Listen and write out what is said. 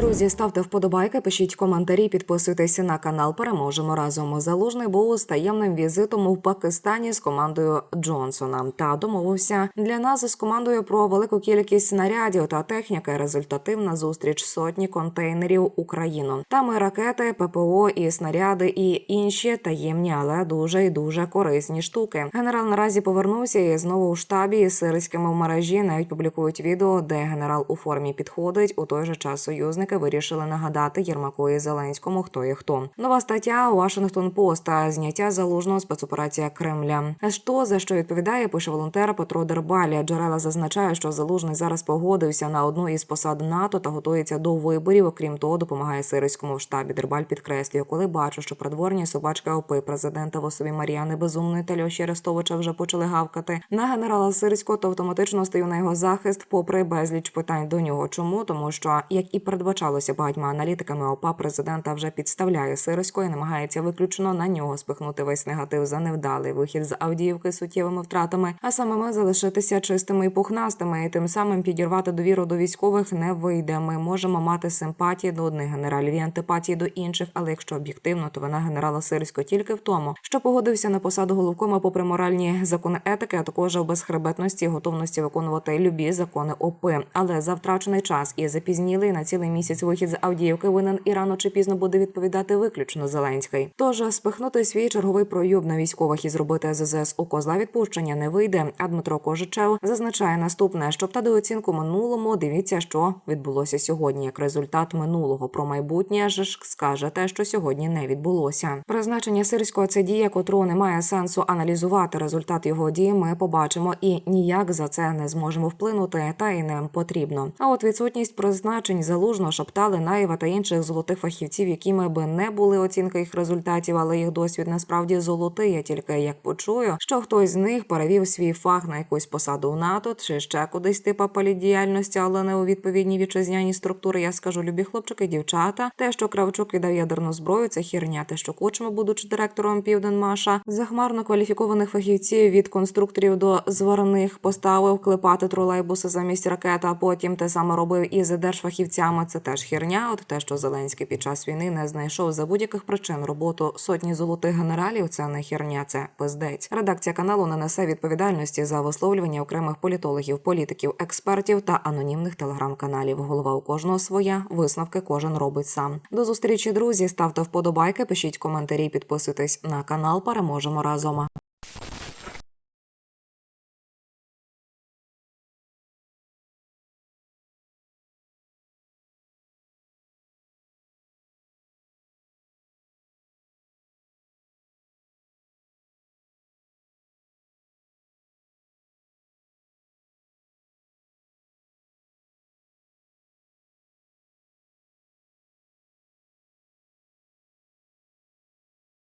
друзі, ставте вподобайки, пишіть коментарі, підписуйтесь на канал. Переможемо разом. Залужний був з таємним візитом у Пакистані з командою Джонсона та домовився для нас з командою про велику кількість снарядів та техніки. Результативна зустріч сотні контейнерів Україну. Там і ракети, ППО і снаряди, і інші таємні, але дуже і дуже корисні штуки. Генерал наразі повернувся і знову у штабі із сирськими в мережі навіть публікують відео, де генерал у формі підходить. У той же час союзники вирішили нагадати Єрмаку і Зеленському, хто є хто. Нова стаття Washington Post зняття залужного спецоперація Кремля. Що за що відповідає, пише волонтер Петро Дербаля. Джерела зазначає, що залужний зараз погодився на одну із посад НАТО та готується до виборів. Окрім того, допомагає сирському в штабі. Дербаль підкреслює, коли бачу, що придворні собачки ОП президента в особі Мар'яни Безумної та Льоші Арестовича вже почали гавкати на генерала Сирського, то автоматично стаю на його захист, попри безліч питань до нього. Чому тому, що як і передбачалося багатьма аналітиками, ОПА президента вже підставляє Сирського і намагається виключно на нього спихнути весь негатив за невдалий вихід з Авдіївки суттєвими втратами, а саме ми залишитися чистими і пухнастими, і тим самим підірвати довіру до військових не вийде. Ми можемо мати симпатії до одних генералів і антипатії до інших, але якщо об'єктивно, то вина генерала Сирського тільки в тому, що погодився на посаду головкома попри моральні закони етики, а також у безхребетності готовності виконувати любі закони ОП. Але за втрачений час і запізнілий на цілий місяць вихід з Авдіївки винен і рано чи пізно буде відповідати виключно Зеленський. Тож спихнути свій черговий проюб на військових і зробити ЗЗС у козла відпущення не вийде. А Дмитро Кожичев зазначає наступне: щоб та оцінку минулому, дивіться, що відбулося сьогодні. Як результат минулого про майбутнє ж скаже те, що сьогодні не відбулося. Призначення сирського це дія, котру немає сенсу аналізувати. Результат його дії ми побачимо і ніяк за це не зможемо вплинути, та й не потрібно. А от відсутність призначень залужно шептали Наєва та інших золотих фахівців, якими би не були оцінки їх результатів, але їх досвід насправді золотий. Я тільки як почую, що хтось з них перевів свій фах на якусь посаду в НАТО чи ще кудись типа полідіяльності, але не у відповідні вітчизняні структури. Я скажу, любі хлопчики, дівчата. Те, що Кравчук віддав ядерну зброю, це хірня. Те, що Кучма, будучи директором Південмаша, захмарно кваліфікованих фахівців від конструкторів до зварних поставив клепати тролейбуси замість ракет, а потім те саме робив і з держфахівцями. Це теж хірня. От те, що Зеленський під час війни не знайшов за будь-яких причин роботу сотні золотих генералів. Це не хірня, це пиздець. Редакція каналу не несе відповідальності за висловлювання окремих політологів, політиків, експертів та анонімних телеграм-каналів. Голова у кожного своя висновки кожен робить сам. До зустрічі, друзі. Ставте вподобайки, пишіть коментарі, підписуйтесь на канал. Переможемо разом.